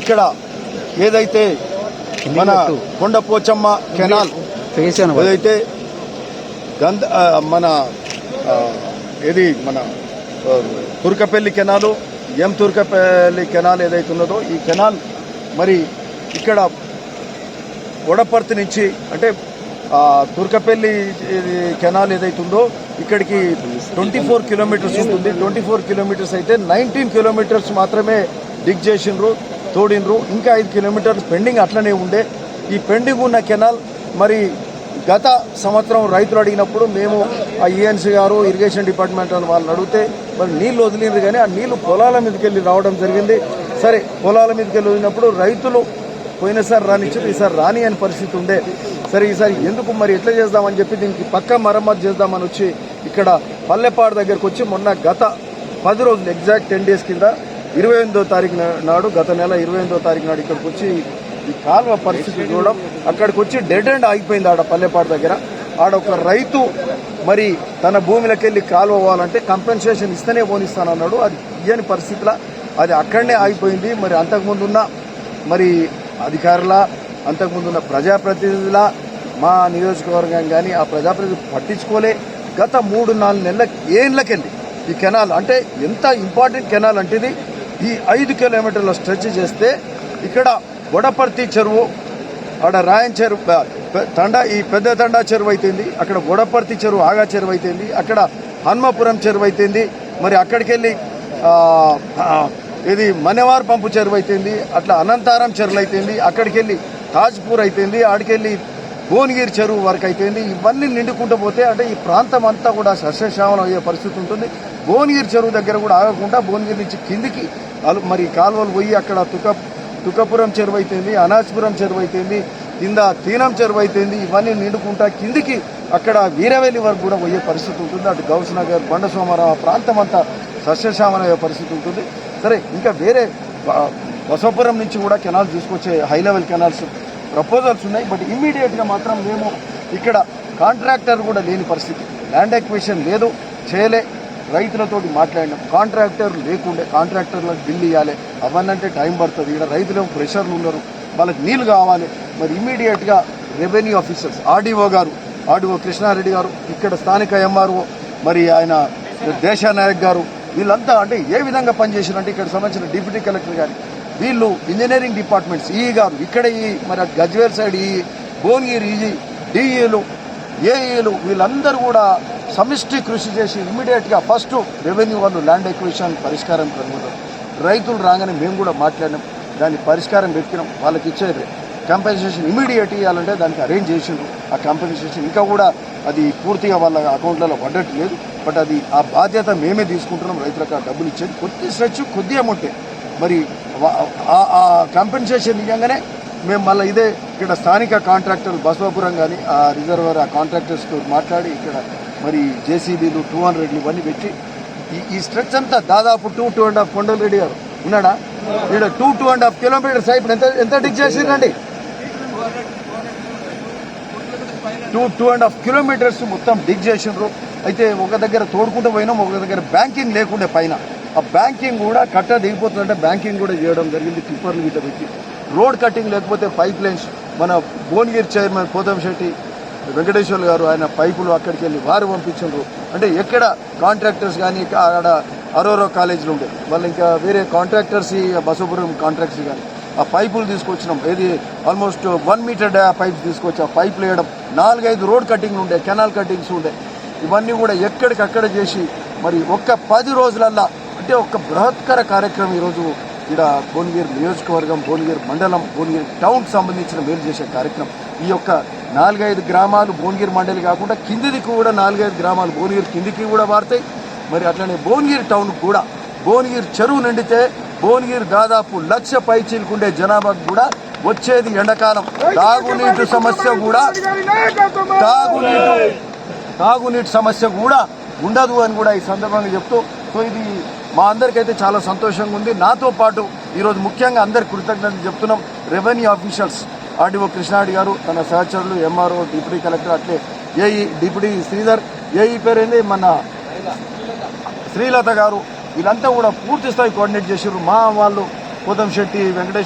ఇక్కడ ఏదైతే మన కొండపోచమ్మ కెనాల్ ఏదైతే గంధ మన ఏది మన తుర్కపల్లి కెనాలు ఎం తుర్కపల్లి కెనాల్ ఏదైతే ఉన్నదో ఈ కెనాల్ మరి ఇక్కడ వడపర్తి నుంచి అంటే తుర్కపల్లి కెనాల్ ఏదైతే ఉందో ఇక్కడికి ట్వంటీ ఫోర్ కిలోమీటర్స్ ఉంటుంది. ట్వంటీ ఫోర్ కిలోమీటర్స్ అయితే నైన్టీన్ కిలోమీటర్స్ మాత్రమే డిగ్ చేసిండ్రు. తోడినరు. ఇంకా ఐదు కిలోమీటర్లు పెండింగ్ అట్లనే ఉండే. ఈ పెండింగ్ ఉన్న కెనాల్ మరి గత సంవత్సరం రైతులు అడిగినప్పుడు మేము ఆ ఈఎన్సీ గారు ఇరిగేషన్ డిపార్ట్మెంట్ అని వాళ్ళని అడిగితే మరి నీళ్ళు వదిలిండ్రు కానీ ఆ నీళ్ళు పొలాల మీదకి వెళ్ళి రావడం జరిగింది. సరే పొలాల మీదకి వెళ్ళి వదిలినప్పుడు రైతులు పోయినసారి రానిచ్చారు ఈసారి రాని అని పరిస్థితి ఉండే. సరే ఈసారి ఎందుకు మరి ఎట్లా చేద్దామని చెప్పి దీనికి పక్క మరమ్మతు చేద్దామని వచ్చి ఇక్కడ పల్లెపాడు దగ్గరకు వచ్చి మొన్న గత పది రోజులు ఎగ్జాక్ట్ టెన్ డేస్ కింద ఇరవై ఎనిమిదో తారీఖు నా- నాడు గత నెల ఇరవై ఎనిమిదో తారీఖు నాడు ఇక్కడికి వచ్చి ఈ కాలువ పరిస్థితి చూడడం అక్కడికి వచ్చి డెడ్ ఎండ్ ఆగిపోయింది ఆడ పల్లెపాడు దగ్గర. ఆడ ఒక రైతు మరి తన భూమిలోకి వెళ్ళి కాలువ పోవాలంటే కంపెన్సేషన్ ఇస్తేనే పోనిస్తానన్నాడు. అది ఇయ్యని పరిస్థితిలో అది అక్కడనే ఆగిపోయింది. మరి అంతకుముందున్న మరి అధికారుల అంతకుముందున్న ప్రజాప్రతినిధుల మా నియోజకవర్గం కానీ ఆ ప్రజాప్రతినిధులు పట్టించుకోలే. గత మూడు నాలుగు నెలల ఏళ్ళకెళ్ళి ఈ కెనాల్ అంటే ఎంత ఇంపార్టెంట్ కెనాల్ అంటే ఇది? ఈ ఐదు కిలోమీటర్ల స్ట్రెచ్ చేస్తే ఇక్కడ గొడపర్తి చెరువు ఆడ రాయన్ చెరువు ప- తండా ఈ పెద్ద తండా చెరువు అయితేంది అక్కడ గొడపర్తి చెరువు ఆగా చెరువు అయితేంది అక్కడ హన్మపురం చెరువు అయితేంది మరి అక్కడికి వెళ్ళి ఇది మనేవార్ పంపు చెరువు అయితేంది అట్లా అనంతారం చెరువులు అయితేంది అక్కడికి వెళ్ళి తాజ్పూర్ అయితేంది ఆడికెళ్ళి భువనగిరి చెరువు వరకు అయితేంది ఇవన్నీ నిండుకుంటూ పోతే అంటే ఈ ప్రాంతం అంతా కూడా సస్యశ్యామలం అయ్యే పరిస్థితి ఉంటుంది. భువనగిరి చెరువు దగ్గర కూడా ఆగకుండా భువనగిరి నుంచి కిందికి మరి కాలువలు పోయి అక్కడ తుక తుకపురం చెరువు అయితేంది అనాజ్పురం చెరువు అయితేంది కింద తీనం చెరువు అయితేంది ఇవన్నీ నిండుకుంటా కిందికి అక్కడ వీరవెల్లి వరకు కూడా పోయే పరిస్థితి ఉంటుంది. అటు గౌస్ నగర్ బండ సోమారావు ప్రాంతం అంతా సస్యశ్యామలం పరిస్థితి ఉంటుంది. సరే ఇంకా వేరే బసవపురం నుంచి కూడా కెనాల్స్ తీసుకొచ్చే హై లెవెల్ కెనాల్స్ ప్రపోజల్స్ ఉన్నాయి. బట్ ఇమ్మీడియట్గా మాత్రం మేము ఇక్కడ కాంట్రాక్టర్ కూడా లేని పరిస్థితి. ల్యాండ్ ఎక్విషన్ లేదు చేయలే. రైతులతోటి మాట్లాడినాం కాంట్రాక్టర్ లేకుండే కాంట్రాక్టర్లకు బిల్లు ఇవ్వాలి అవన్నంటే టైం పడుతుంది. ఇక్కడ రైతులు ప్రెషర్లు ఉన్నారు. వాళ్ళకి నీళ్ళు కావాలి. మరి ఇమీడియట్గా రెవెన్యూ ఆఫీసర్స్ ఆర్డీఓ గారు ఆర్డీఓ కృష్ణారెడ్డి గారు ఇక్కడ స్థానిక ఎంఆర్ఓ మరి ఆయన దేశానాయక్ గారు వీళ్ళంతా అంటే ఏ విధంగా పనిచేసారంటే ఇక్కడ సంబంధించిన డిప్యూటీ కలెక్టర్ గారు. వీళ్ళు ఇంజనీరింగ్ డిపార్ట్మెంట్స్ ఈ గారు ఇక్కడ ఈ మరి గజ్వేల్ సైడ్ ఈ భువనగిరి ఈ డిఈలు ఏఈలు వీళ్ళందరూ కూడా సమిష్టి కృషి చేసి ఇమ్మీడియట్గా ఫస్ట్ రెవెన్యూ వాళ్ళు ల్యాండ్ ఎక్విషన్ పరిష్కారం కనుగొన్నారు. రైతులు రాగానే మేము కూడా మాట్లాడినాం. దాని పరిష్కారం వెతికినాం. వాళ్ళకి ఇచ్చేది కంపెన్సేషన్ ఇమీడియట్ ఇవ్వాలంటే దానికి అరేంజ్ చేసిండ్రు. ఆ కంపెన్సేషన్ ఇంకా కూడా అది పూర్తిగా వాళ్ళ అకౌంట్లలో పడ్డట్టు లేదు బట్ అది ఆ బాధ్యత మేమే తీసుకుంటున్నాం. రైతులకు ఆ డబ్బులు ఇచ్చేది కొద్ది స్ట్రెచ్ కొద్ది అమౌంటే మరి ఆ కంపెన్సేషన్ ఇవ్వగానే మేము మళ్ళీ ఇదే ఇక్కడ స్థానిక కాంట్రాక్టర్ బసవాపురం కానీ ఆ రిజర్వర్ ఆ కాంట్రాక్టర్స్తో మాట్లాడి ఇక్కడ మరి జేసీబీలు టూ హండ్రెడ్లు ఇవన్నీ పెట్టి ఈ ఈ స్ట్రెచ్ అంతా దాదాపు టూ టూ అండ్ హాఫ్ కొండలు రెడ్డి గారు. ఉన్నాడా? ఇక్కడ two two and half kilometers అయిపోయి ఎంత ఎంత డిగ్ చేసిందండి two two and half kilometers మొత్తం డిగ్ చేసిండ్రు. అయితే ఒక దగ్గర తోడుకుంటూ పోయినాం ఒక దగ్గర బ్యాంకింగ్ లేకుండే పైన. ఆ బ్యాంకింగ్ కూడా కట్ట దిగిపోతుందంటే బ్యాంకింగ్ కూడా చేయడం జరిగింది టిప్పర్లు గిట్ట పెట్టి. రోడ్ కటింగ్ లేకపోతే పైప్ లైన్స్. మన భువనగిరి చైర్మన్ పోతం శెట్టి వెంకటేశ్వర్ గారు ఆయన పైపులు అక్కడికి వెళ్ళి వారు పంపించారు. అంటే ఎక్కడ కాంట్రాక్టర్స్ కానీ ఆడ అరోరో కాలేజీలు ఉండే. వాళ్ళు ఇంకా వేరే కాంట్రాక్టర్స్ ఈ బసవపురం కాంట్రాక్ట్స్ కానీ ఆ పైపులు తీసుకొచ్చినాం. ఏది almost one meter dia pipes తీసుకొచ్చి ఆ పైపులు వేయడం. నాలుగైదు రోడ్ కటింగ్లు ఉండే కెనాల్ కటింగ్స్ ఉండే. ఇవన్నీ కూడా ఎక్కడికక్కడ చేసి మరి ఒక్క పది రోజులల్లా అంటే ఒక బృహత్కర కార్యక్రమం ఈరోజు ఇక్కడ భువనగిరి నియోజకవర్గం భువనగిరి మండలం భువనగిరి టౌన్కి సంబంధించిన మేలు చేసే కార్యక్రమం. ఈ యొక్క నాలుగైదు గ్రామాలు భువనగిరి మండలి కాకుండా కిందికి కూడా నాలుగైదు గ్రామాలు భువనగిరి కిందికి కూడా మారుతాయి. మరి అట్లనే భువనగిరి టౌన్ కూడా భువనగిరి చెరువు నిండితే భువనగిరి దాదాపు లక్ష పై చీలుకుండే జనాభాకు కూడా వచ్చేది ఎండాకాలం. తాగునీటి సమస్య కూడా తాగునీటి తాగునీటి సమస్య కూడా ఉండదు అని కూడా ఈ సందర్భంగా చెప్తూ సో ఇది మా అందరికైతే చాలా సంతోషంగా ఉంది. నాతో పాటు ఈరోజు ముఖ్యంగా అందరి కృతజ్ఞతలు చెప్తున్నాం. రెవెన్యూ ఆఫీషియల్స్ ఆర్డీఓ కృష్ణాడి గారు తన సహచరులు ఎంఆర్ఓ డిప్యూటీ కలెక్టర్ అట్లే ఏఈ డిప్యూటీ శ్రీధర్ ఏఈ పేరేంది? మన శ్రీలత గారు. వీళ్ళంతా కూడా పూర్తి స్థాయి కోఆర్డినేట్ చేసారు మా వాళ్ళు పోతం శెట్టి వెంకటేశ్వర